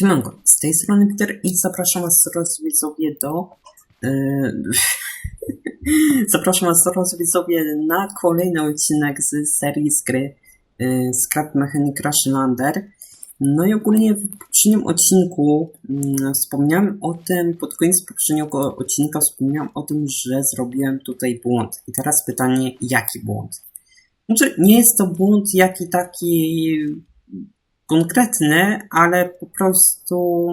Siemanko, z tej strony Peter i zapraszam was teraz widzowie do... Yy, zapraszam was teraz widzowie na kolejny odcinek z serii z gry yy, Scrap Mechanic Crashlander. No i ogólnie w poprzednim odcinku yy, wspomniałem o tym, pod koniec poprzedniego odcinka wspomniałem o tym, że zrobiłem tutaj błąd. I teraz pytanie, jaki błąd? Znaczy, nie jest to błąd jaki taki konkretny, ale po prostu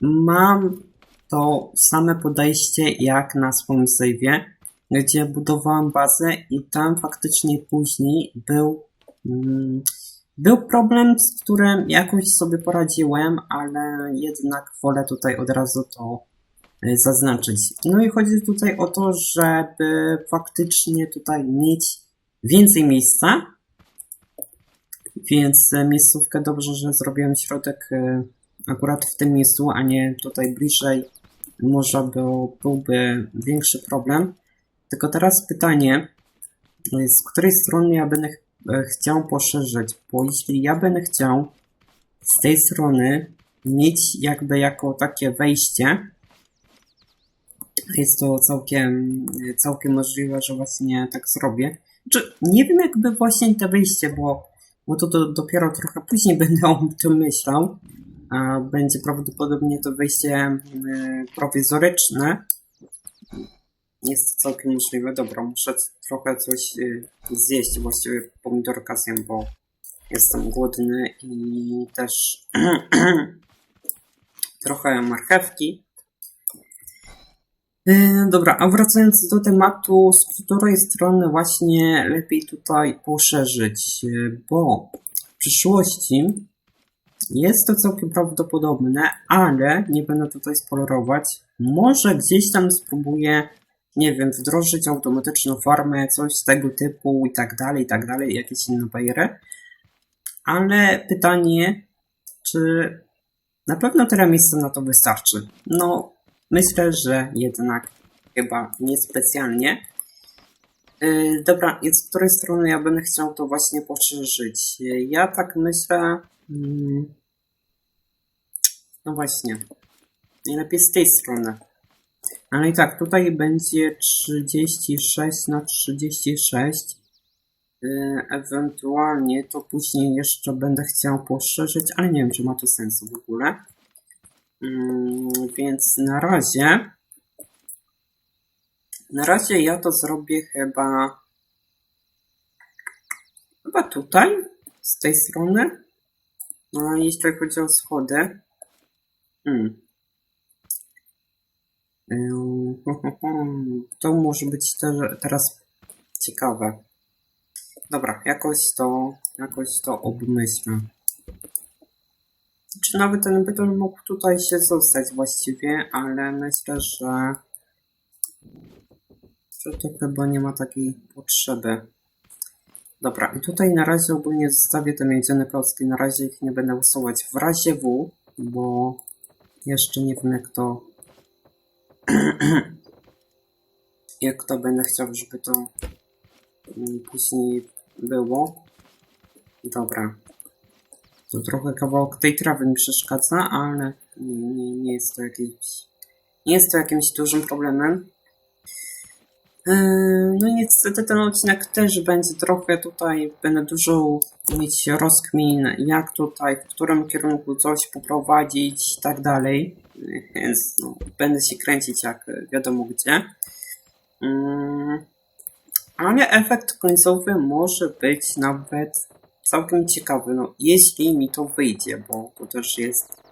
mam to same podejście jak na swoim save'ie, gdzie budowałem bazę i tam faktycznie później był, mm, był problem, z którym jakoś sobie poradziłem, ale jednak wolę tutaj od razu to y, zaznaczyć. No i chodzi tutaj o to, żeby faktycznie tutaj mieć więcej miejsca, więc e, miejscówkę dobrze, że zrobiłem środek e, akurat w tym miejscu, a nie tutaj bliżej. Może był, byłby większy problem. Tylko teraz pytanie, e, z której strony ja będę ch- chciał poszerzyć, bo jeśli ja będę chciał z tej strony mieć jakby jako takie wejście, jest to całkiem, całkiem możliwe, że właśnie tak zrobię. Czy nie wiem jakby właśnie te wejście, bo bo to do, dopiero trochę później będę o tym myślał. Będzie prawdopodobnie to wejście y, prowizoryczne. Jest to całkiem możliwe. Dobra, muszę trochę coś y, zjeść, właściwie pomidorka zjem, bo jestem głodny i też trochę marchewki. Yy, Dobra, a wracając do tematu, z której strony właśnie lepiej tutaj poszerzyć, yy, bo w przyszłości jest to całkiem prawdopodobne, ale nie będę tutaj spoilerować. Może gdzieś tam spróbuję, nie wiem, wdrożyć automatyczną farmę, coś z tego typu i tak dalej, i tak dalej, jakieś inne bariery. Ale pytanie, czy na pewno tyle miejsca na to wystarczy? No, Myślę, że jednak chyba niespecjalnie. Yy, dobra, i z której strony ja będę chciał to właśnie poszerzyć? Yy, Ja tak myślę. mm, No właśnie. Najlepiej z tej strony. Ale i tak, tutaj będzie 36 na 36. Yy, Ewentualnie to później jeszcze będę chciał poszerzyć, ale nie wiem, czy ma to sensu w ogóle. Mm, więc na razie. Na razie ja to zrobię chyba. Chyba tutaj, z tej strony. No, jeśli chodzi o schody. Hmm. Ym, To może być te, teraz ciekawe. Dobra, jakoś to, jakoś to obmyślę. Czy nawet ten beton mógł tutaj się zostać właściwie, ale myślę, że, że to chyba nie ma takiej potrzeby. Dobra, i tutaj na razie ogólnie zostawię te miedziane klocki, na razie ich nie będę usuwać w razie W, bo jeszcze nie wiem jak to jak to będę chciał, żeby to później było. Dobra, to trochę kawałek tej trawy mi przeszkadza, ale nie, nie, nie jest to jakimś. Nie jest to jakimś dużym problemem. Yy, No niestety ten odcinek też będzie trochę tutaj, będę dużo mieć rozkmin, jak tutaj, w którym kierunku coś poprowadzić i tak dalej. Więc no, będę się kręcić jak wiadomo gdzie. Yy, Ale efekt końcowy może być nawet całkiem ciekawy, no jeśli mi to wyjdzie, bo to też jest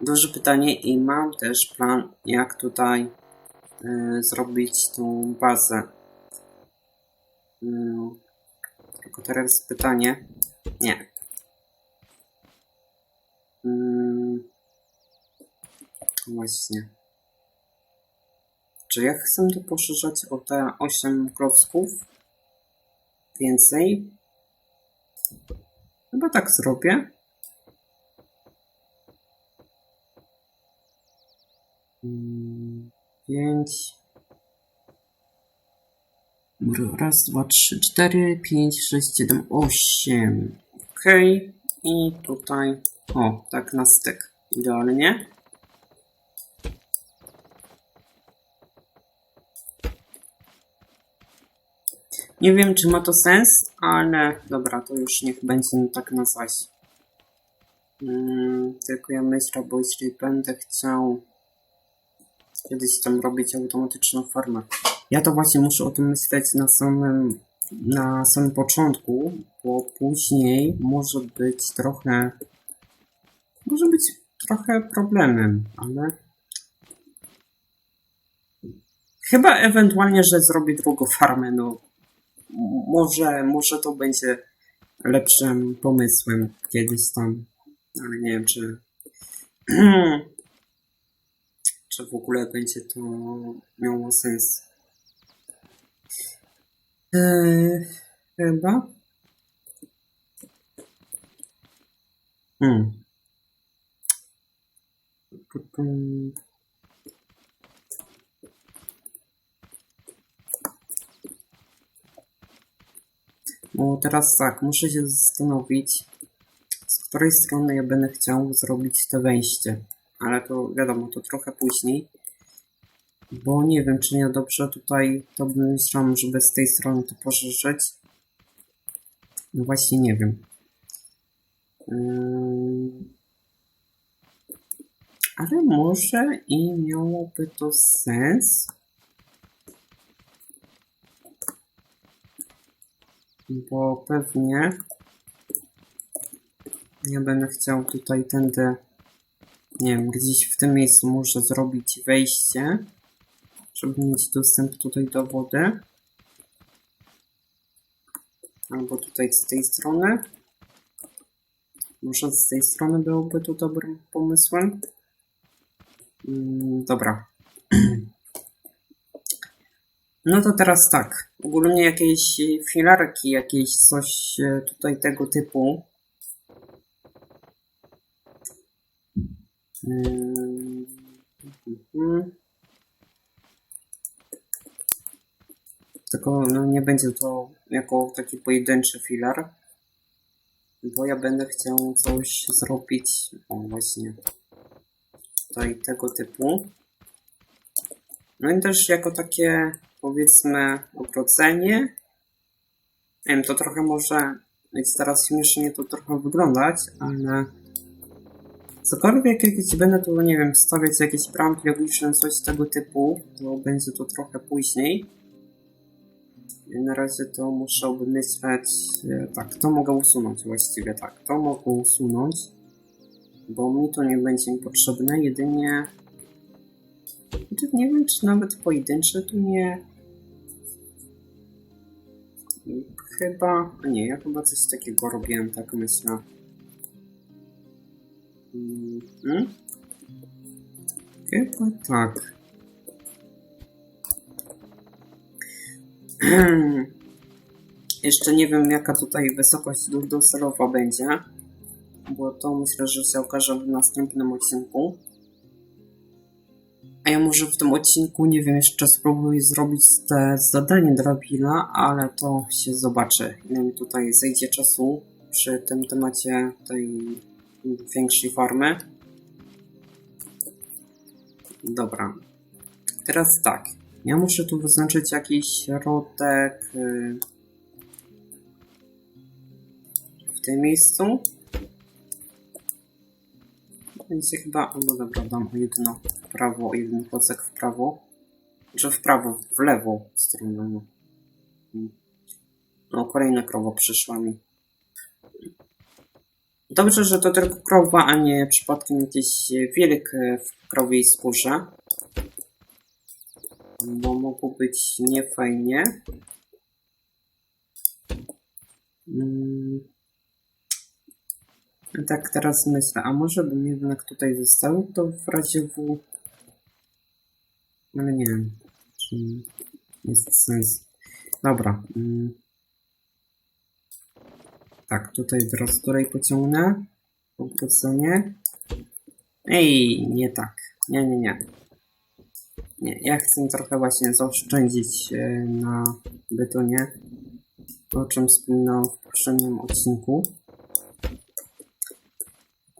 duże pytanie i mam też plan, jak tutaj y, zrobić tą bazę. Y, tylko teraz pytanie, nie. Y, właśnie. Czy ja chcę to poszerzać o te 8 klocków? Więcej? Chyba tak zrobię. Pięć. Raz, dwa, trzy, cztery, pięć, sześć, siedem, osiem. Okej. I tutaj, o, tak na styk. Idealnie. Nie wiem, czy ma to sens, ale dobra, to już niech będzie tak nazwać. Mm, tylko ja myślę, bo jeśli będę chciał kiedyś tam robić automatyczną farmę, ja to właśnie muszę o tym myśleć na samym, na samym początku, bo później może być trochę, może być trochę problemem, ale chyba ewentualnie, że zrobię drugą farmę, no może, może to będzie lepszym pomysłem kiedyś tam, ale nie wiem, czy czy w ogóle będzie to miało sens. Eee, chyba. Hmm. Bo teraz tak, muszę się zastanowić, z której strony ja będę chciał zrobić to wejście. Ale to wiadomo, to trochę później. Bo nie wiem, czy ja dobrze tutaj to myślałem, żeby z tej strony to poszerzyć. No właśnie nie wiem. Ym, Ale może i miałoby to sens. Bo pewnie ja będę chciał tutaj tędy, nie wiem, gdzieś w tym miejscu muszę zrobić wejście, żeby mieć dostęp tutaj do wody. Albo tutaj z tej strony. Może z tej strony byłoby to dobrym pomysłem. Mm, dobra. No to teraz tak. Ogólnie jakieś filarki, jakieś coś e, tutaj tego typu. Mhm. Tylko no, nie będzie to jako taki pojedynczy filar, bo ja będę chciał coś zrobić, o właśnie, tutaj tego typu. No i też jako takie, powiedzmy, ogrodzenie. Nie wiem, to trochę może teraz śmiesznie to trochę wyglądać, ale cokolwiek jakieś będę tu, nie wiem, stawiać jakieś bramki logiczne, coś tego typu, to będzie to trochę później. Na razie to muszę wymyśleć, e, tak, to mogę usunąć właściwie, tak, to mogę usunąć, bo mi to nie będzie mi potrzebne, jedynie, znaczy nie wiem, czy nawet pojedyncze tu nie, chyba, a nie, ja chyba coś takiego robiłem, tak myślę. Mhm. Chyba tak. Jeszcze nie wiem, jaka tutaj wysokość do- docelowa będzie, bo to myślę, że się okaże w następnym odcinku. A ja może w tym odcinku, nie wiem, jeszcze spróbuję zrobić te zadanie dla ale to się zobaczy, ile mi tutaj zejdzie czasu przy tym temacie tej większej farmy. Dobra. Teraz tak. Ja muszę tu wyznaczyć jakiś środek y, w tym miejscu. Będzie chyba, o, no dobra, dam jedno w prawo, jeden klocek w prawo. Czy w prawo, w lewo stronę. No, no kolejna krowa przyszła mi. Dobrze, że to tylko krowa, a nie przypadkiem jakiś wilk w krowiej skórze. Bo mogło być niefajnie. Mm. Tak teraz myślę, a może bym jednak tutaj został, to w razie W... Ale nie wiem, czy jest sens. Dobra. Mm. Tak, tutaj teraz której pociągnę. Obrócenie. Ej, nie tak. Nie, nie, nie. Nie, ja chcę trochę właśnie zaoszczędzić e, na betonie. O czym wspominałem w poprzednim odcinku.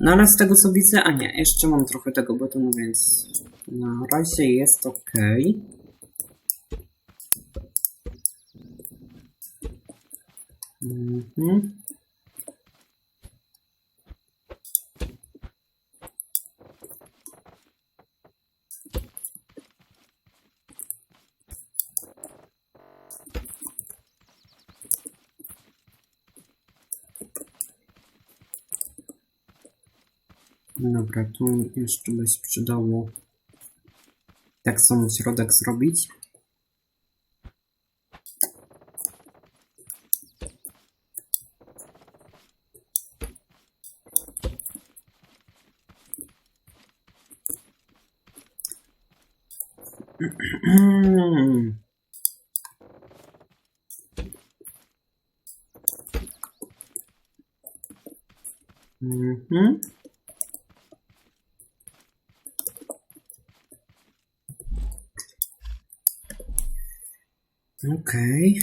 No ale z tego co widzę, a nie, jeszcze mam trochę tego betonu, więc na razie jest ok. Mhm. Dobra, tu jeszcze by się przydało tak samo środek zrobić. Mhm. Okej.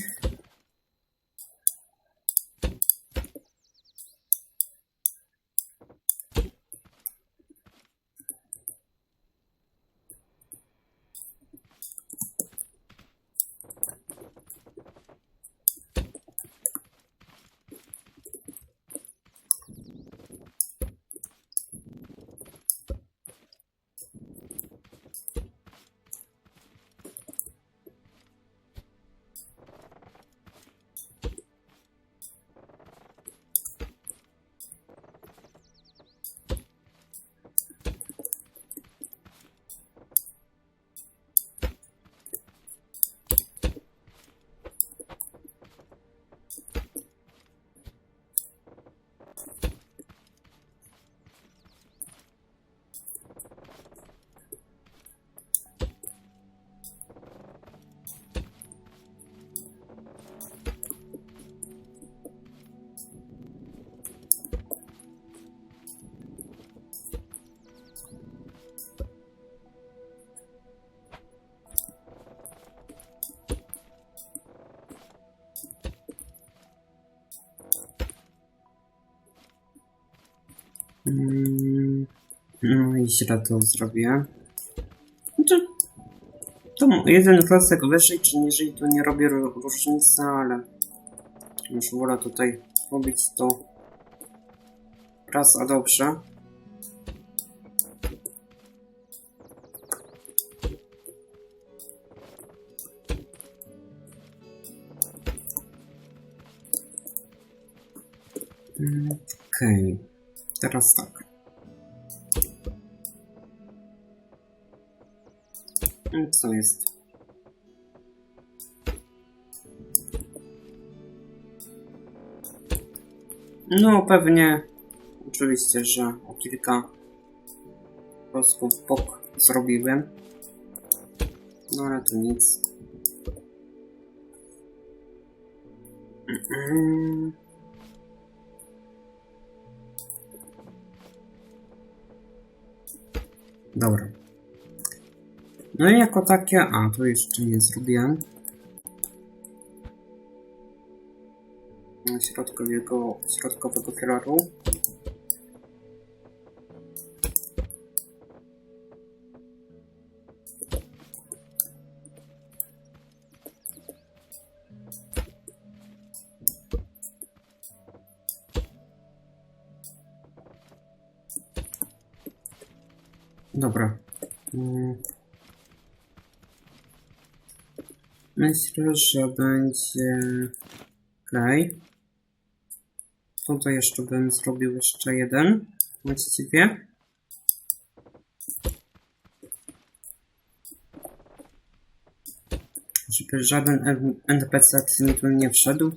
No i źle to zrobię. Znaczy, to jeden klocek wyżej czy niżej to nie robi ro- różnicy, ale już wolę tutaj robić to raz a dobrze. Teraz tak. Co jest? No, pewnie. Oczywiście, że o kilka klocków w bok zrobiłem. No ale to nic. Mm. Dobra. No i jako takie, a to jeszcze nie zrobiłem. Środkowego, środkowego filaru. Myślę, że będzie ok. Tutaj jeszcze bym zrobił jeszcze jeden. Właściwie. Żeby żaden NPC mi tu nie wszedł.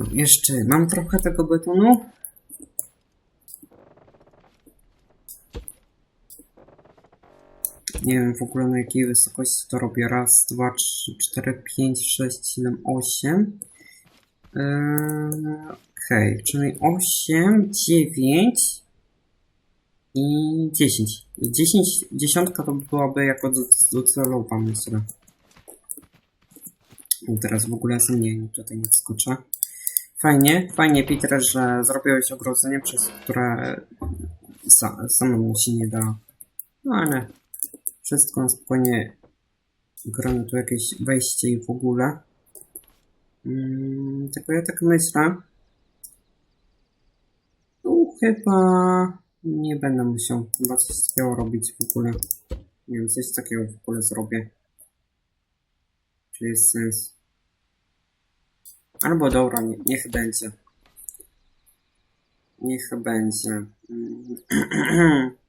No, jeszcze mam trochę tego betonu. Nie wiem w ogóle na jakiej wysokości to robię. Raz, dwa, trzy, cztery, pięć, sześć, siedem, osiem. Eee, Okej, czyli osiem, dziewięć. i 10. I 10, dziesiątka to byłaby jako doc- docelowa, myślę. Teraz w ogóle sam nie tutaj nie wskoczę. Fajnie, fajnie Peter, że zrobiłeś ogrodzenie, przez które sa, samemu się nie da. No ale wszystko spokojnie gramy tu jakieś wejście i w ogóle. Mm, tylko ja tak myślę. No chyba nie będę musiał chyba coś takiego robić w ogóle. Nie wiem, coś takiego w ogóle zrobię. Czy jest sens? Albo dobra, nie, niech będzie. Niech będzie.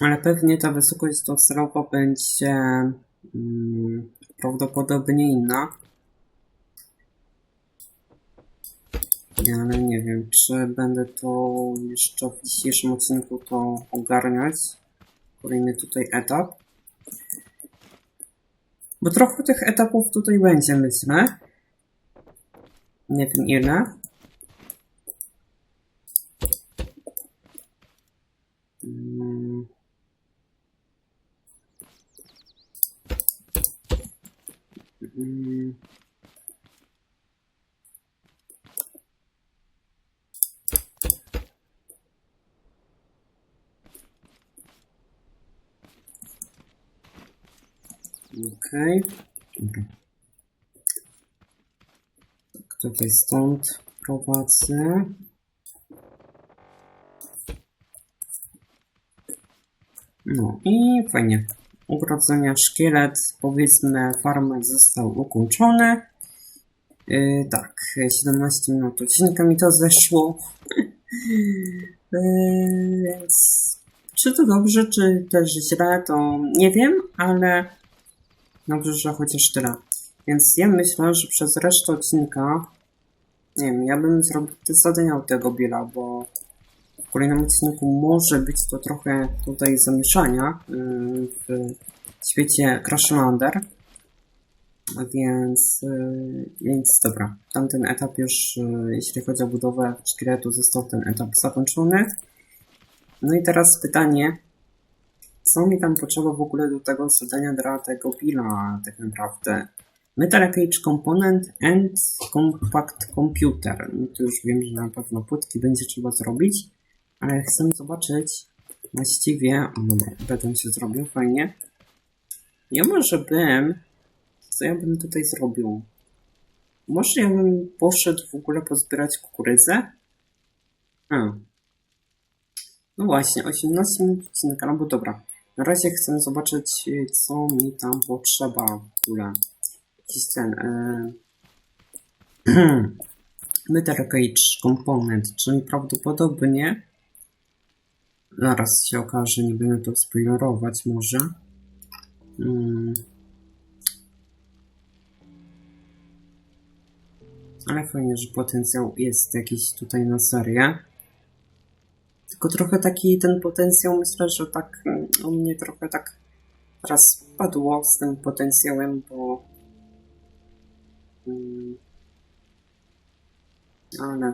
Ale pewnie ta wysokość docelowa będzie mm, prawdopodobnie inna. Ale nie wiem, czy będę to jeszcze w dzisiejszym odcinku to ogarniać. Kolejny tutaj etap. Bo trochę tych etapów tutaj będzie, myślę. Nie wiem ile. Mm. Mm. Okej. Dobra. Tak, tutaj stąd prowadzę. No i fajnie. Ugrodzenia szkielet, powiedzmy, farmy został ukończony. Yy, tak, 17 minut odcinka mi to zeszło. yy, więc czy to dobrze, czy też źle, to nie wiem, ale dobrze, że chociaż tyle. Więc ja myślę, że przez resztę odcinka, nie wiem, ja bym zrobił te zadania tego Billa, bo w kolejnym odcinku może być to trochę tutaj zamieszania yy, w świecie Crashlander. Więc, yy, więc dobra, tamten etap już, yy, jeśli chodzi o budowę szkieletu, został ten etap zakończony. No i teraz pytanie, co mi tam potrzeba w ogóle do tego zadania dla tego Billa tak naprawdę? Metal Cage Component and Compact Computer. No to już wiem, że na pewno płytki będzie trzeba zrobić, ale chcę zobaczyć właściwie... O, dobra, będę się zrobił, fajnie. Ja może bym... Co ja bym tutaj zrobił? Może ja bym poszedł w ogóle pozbierać kukurydzę? A. No właśnie, 18 minut odcinka, no bo dobra. Na razie chcę zobaczyć, y, co mi tam potrzeba w ogóle. Jakiś ten... E... Metal Cage Component, czyli prawdopodobnie... Zaraz się okaże, nie będę to spoilerować może. Mm. Ale fajnie, że potencjał jest jakiś tutaj na serię. Tylko trochę taki ten potencjał, myślę, że tak mm, u mnie trochę tak teraz spadło z tym potencjałem, bo mm, ale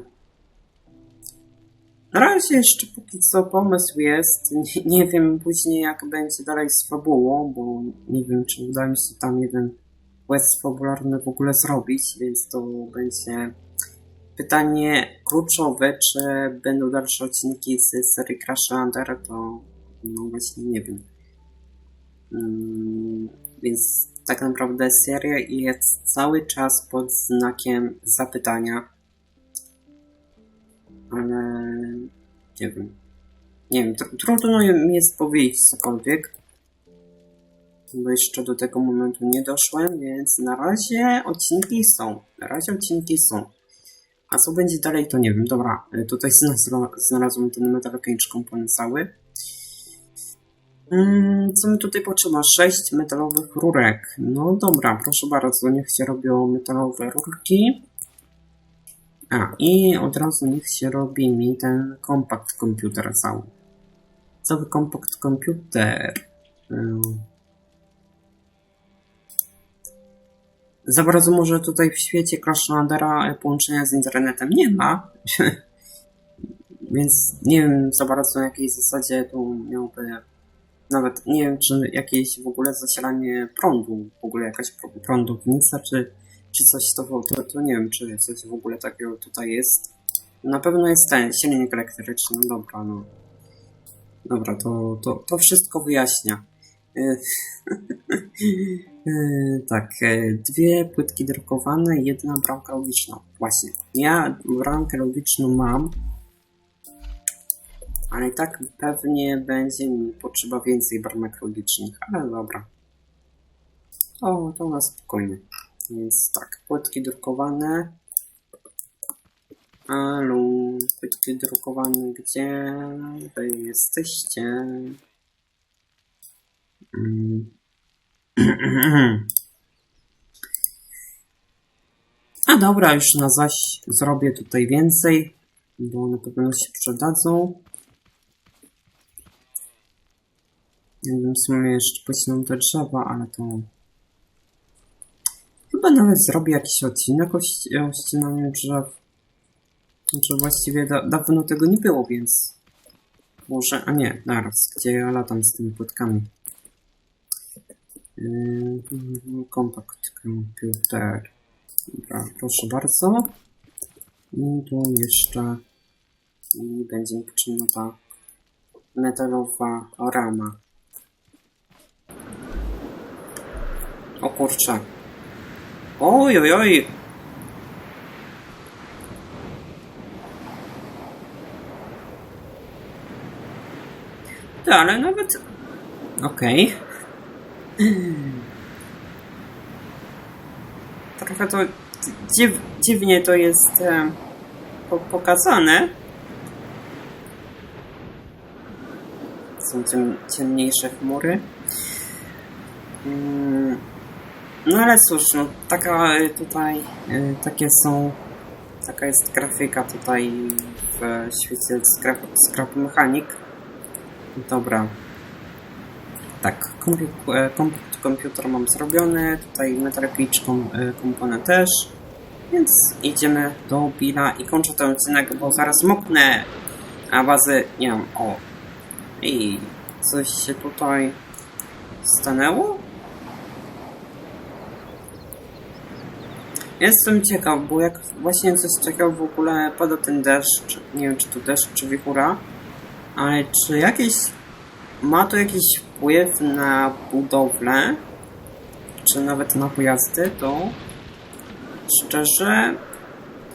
na razie jeszcze póki co pomysł jest. Nie, nie wiem później jak będzie dalej z fabułą, bo nie wiem czy uda mi się tam jeden quest fabularny w ogóle zrobić, więc to będzie pytanie kluczowe, czy będą dalsze odcinki z serii Crash Under, to no właśnie nie wiem. Mm, więc tak naprawdę seria jest cały czas pod znakiem zapytania. Ale nie wiem. Nie wiem, tr- trudno mi jest powiedzieć cokolwiek. Bo jeszcze do tego momentu nie doszłem, więc na razie odcinki są. Na razie odcinki są. A co będzie dalej, to nie wiem. Dobra, y, tutaj znalazłem, ten Metal Cage komponent cały. Mm, co mi tutaj potrzeba? 6 metalowych rurek. No dobra, proszę bardzo, niech się robią metalowe rurki. A, i od razu niech się robi mi ten kompakt komputer cały. cały kompakt komputer. Za bardzo może tutaj w świecie Crashlandera połączenia z internetem nie ma. Więc nie wiem za bardzo na jakiej zasadzie tu miałby nawet nie wiem czy jakieś w ogóle zasilanie prądu, w ogóle jakaś pr- prądownica czy, czy coś to, to, to nie wiem czy coś w ogóle takiego tutaj jest. Na pewno jest ten silnik elektryczny, no dobra no. Dobra, to, to, to wszystko wyjaśnia. Y, tak, y, dwie płytki drukowane, jedna bramka logiczna. Właśnie, ja bramkę logiczną mam, ale i tak pewnie będzie mi potrzeba więcej bramek logicznych, ale dobra. O, to na spokojnie. Więc tak, płytki drukowane. Alo, płytki drukowane, gdzie wy jesteście? Mm. A dobra, już na zaś zrobię tutaj więcej, bo na pewno się przydadzą. Jakbym w sumie jeszcze pocinał te drzewa, ale to... Chyba nawet zrobię jakiś odcinek o, ści- o ścinaniu drzew. Znaczy właściwie da dawno tego nie było, więc... Może... A nie, naraz, gdzie ja latam z tymi płytkami. Yy, kontakt komputer. Dobra, proszę bardzo. I tu jeszcze i będzie potrzebna ta metalowa rama. O kurczę. Oj, oj, oj. Ty, ale nawet... Okej. Trochę to dziw, dziwnie to jest e, po, pokazane. Są ciem, ciemniejsze chmury. Mm, No ale cóż, no taka e, tutaj, e, takie są, taka jest grafika tutaj w świecie Scrap, Scrap Mechanic. Dobra. Tak, e, komp komputer mam zrobiony, tutaj Metal e, komponent też. Więc idziemy do Billa i kończę ten odcinek, bo zaraz moknę. A bazy nie mam. O. I coś się tutaj stanęło? Jestem ciekaw, bo jak właśnie coś takiego w ogóle pada ten deszcz, nie wiem czy to deszcz czy wichura, ale czy jakieś ma to jakiś wpływ na budowlę, czy nawet na pojazdy, to szczerze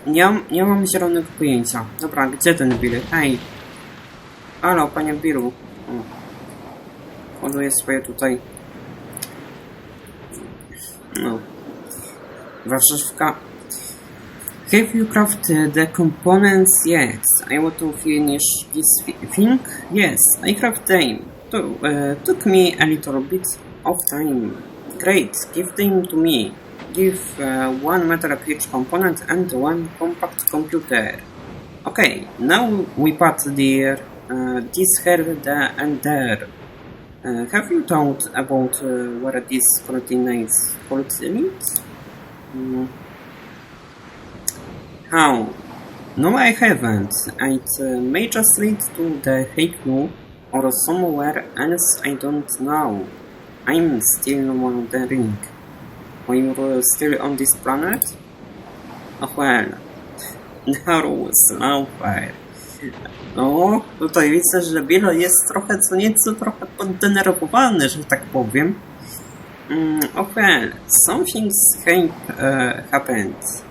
nie nie mam zielonego pojęcia. Dobra, gdzie ten Bill? Hej! Halo, panie Billu. O. Ładuję swoje tutaj... No. Warszawka. Have you crafted the components? Yes. I want to finish this thi- thing? Yes, I craft them. To, uh, took me a little bit of time. Great, give them to me. Give uh, one metal pitch component and one compact computer. Okay, now we put there uh, this here, there, and there. Uh, have you thought about uh, where this coordinates coordinates? Mm. How? No, I haven't. It uh, may just lead to the Haiku or somewhere else I don't know. I'm still wondering. Are you still on this planet? Oh well. No, Snowfire. O, tutaj widzę, że Bilo jest trochę co nieco trochę poddenerwowany, że tak powiem. Mm, oh well, something strange uh, happened.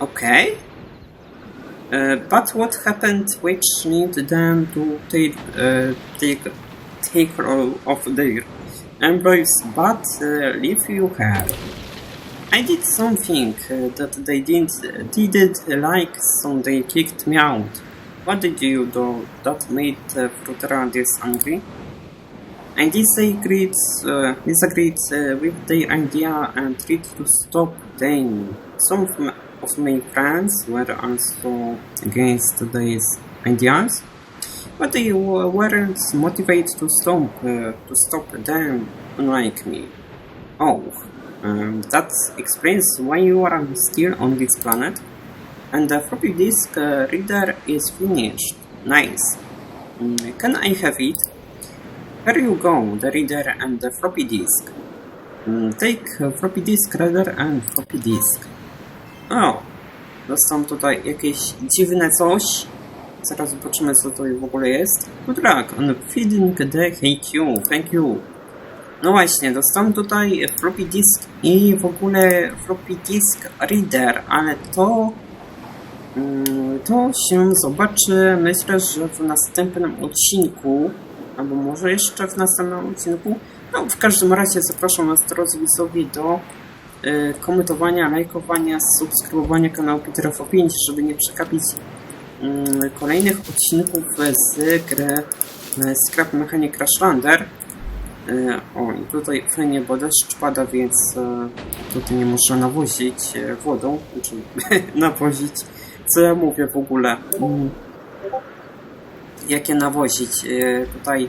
Okay. Uh, but what happened which need them to take uh, take take all of their employees but uh, leave you here? I did something that they didn't didn't like, so they kicked me out. What did you do that made uh, Frutera this angry? I disagreed, uh, disagreed uh, with the idea and tried to stop them. Some of my friends were also against these ideas. but they weren't motivated to stop uh, to stop them, unlike me. Oh, um, that explains why you are still on this planet. And the floppy disk uh, reader is finished. Nice. Mm, can I have it? Here you go, the reader and the floppy disk. Mm, take uh, floppy disk reader and floppy disk. O, dostałem tutaj jakieś dziwne coś. Zaraz zobaczymy co to w ogóle jest. Good luck on feeding the HQ, thank you. No właśnie, dostałem tutaj floppy disk i w ogóle floppy disk reader, ale to mm, to się zobaczy myślę, że w następnym odcinku, albo może jeszcze w następnym odcinku. No, w każdym razie zapraszam Was drodzy widzowie do komentowania, lajkowania, subskrybowania kanału Peter F5, żeby nie przekapić mm, kolejnych odcinków z gry y, Scrap Mechanic Crashlander. Y, O, i tutaj fajnie, bo deszcz pada, więc y, tutaj nie można nawozić y, wodą, znaczy nawozić, co ja mówię w ogóle. Mm. Jakie nawozić? Y, Tutaj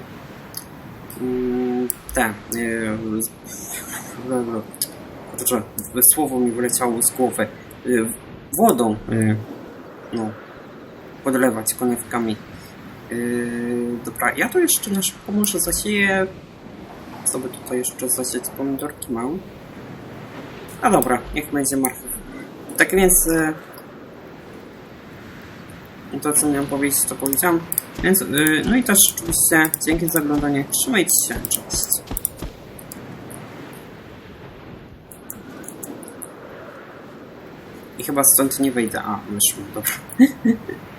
mm, te y, Kurczę, słowo mi wyleciało z głowy. Y, Wodą, y, no, podlewać konewkami. Yy, dobra, ja tu jeszcze na szybko może zasieję. By tutaj jeszcze zasieć? Pomidorki mam. A dobra, niech będzie marchew. Tak więc. To co miałem powiedzieć, to powiedziałem. Więc, no i też oczywiście dzięki za oglądanie. Trzymajcie się, cześć. Chyba stąd nie wejdę. A, wyszło, dobra.